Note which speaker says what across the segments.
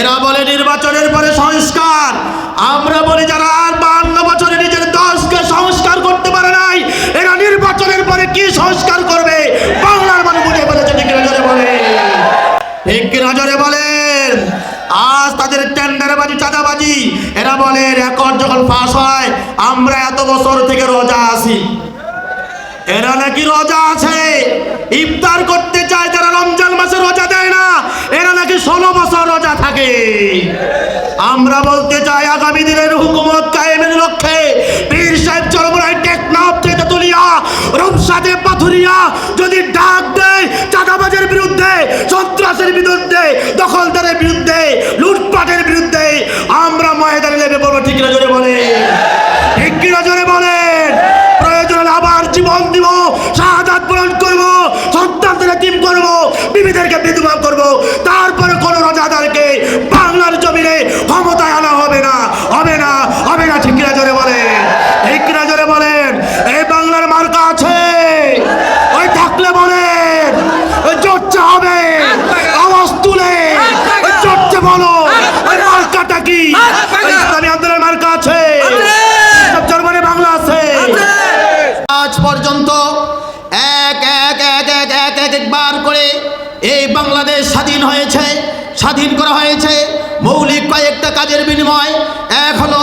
Speaker 1: এরা বলে নির্বাচনের পরে সংস্কার। আমরা বলি যারা আর বান্ন বছরে নিজের দশকে সংস্কার করতে পারে নাই, এরা নির্বাচনের পরে কি সংস্কার করবে? বাংলার মানুষ বুঝে ফেলেছে, ঠিক নজরে বলে ঠিক নজরে বলেন। আজ তাদের টেন্ডারবাজি, চাঁদাবাজি, এরা বলে রেকর্ড যখন পাস হয়, আমরা এত বছর থেকে রোজা আছি। এরা নাকি রোজা আছে? ইফতার করতে চায় যারা রমজান মাসে রোজা দেয় না এরা নাকি ষোলো বছর রোজা থাকে আমরা বলতে চাই আগামী দিনের হুকুমত হবে। আওয়াজ তুলে। চর্চা বলো। মার্কাটা কি? ইসলামী আন্দোলনের মার্কা আছে। জার্মানি বাংলা আছে। আজ পর্যন্ত এক এক এক এক এক এক, একবার করে এই বাংলাদেশ স্বাধীন হয়েছে, স্বাধীন করা হয়েছে। মৌলিক কয়েকটা কাজের বিনিময়। এক হলো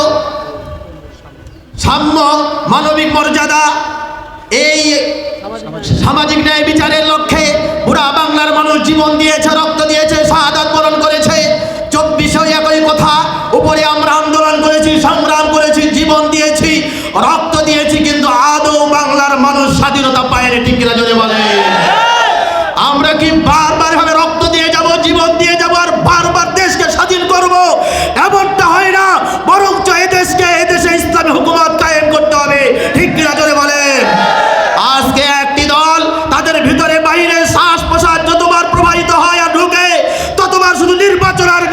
Speaker 1: সাম্য মানবিক মর্যাদা। এই সামাজিক ন্যায় বিচারের জীবন দিয়েছে, রক্ত দিয়েছে, শাহাদাত বরণ করেছে। চব্বিশে একই কথা, উপরে আমরা আন্দোলন করেছি, সংগ্রাম করেছি, জীবন দিয়েছি, রক্ত দিয়েছি, কিন্তু আদৌ বাংলার মানুষ স্বাধীনতা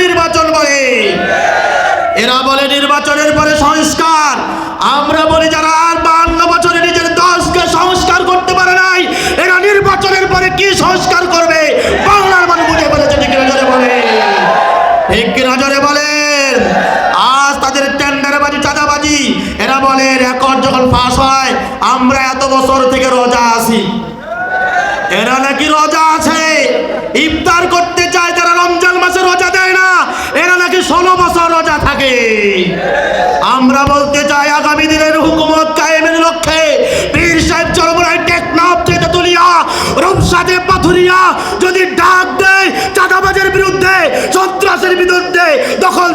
Speaker 1: নির্বাচন বলে এরা বলে নির্বাচনের পরে সংস্কার। আমরা বলি যারা আর বান্ন বছরে নিজের দশকে সংস্কার করতে পারে নাই, এরা নির্বাচনের পরে কি সংস্কার করবে? বাংলার মানুষ বুঝে ফেলেছে, ঠিক নজরে বলে ঠিক নজরে বলেন? আজ তাদের টেন্ডারবাজি, চাঁদাবাজি, এরা বলে রেকর্ড যখন ফাঁস হয়, আমরা এত বছর থেকে রোজা আছি। এরা নাকি রোজা আছে? ইফতার করতে ষোলো বছর রোজা থাকে। আমরা বলতে চাই আগামী দিনের হুকুমত কায়েমের লক্ষ্যে পীর সাহেব চরমরায় টেকনাফ থেকে তুলিয়া রমসাদে পাথুরিয়া যদি ডাক দেয়, চাঁদাবাজের বিরুদ্ধে, সন্ত্রাসের বিরুদ্ধে দখল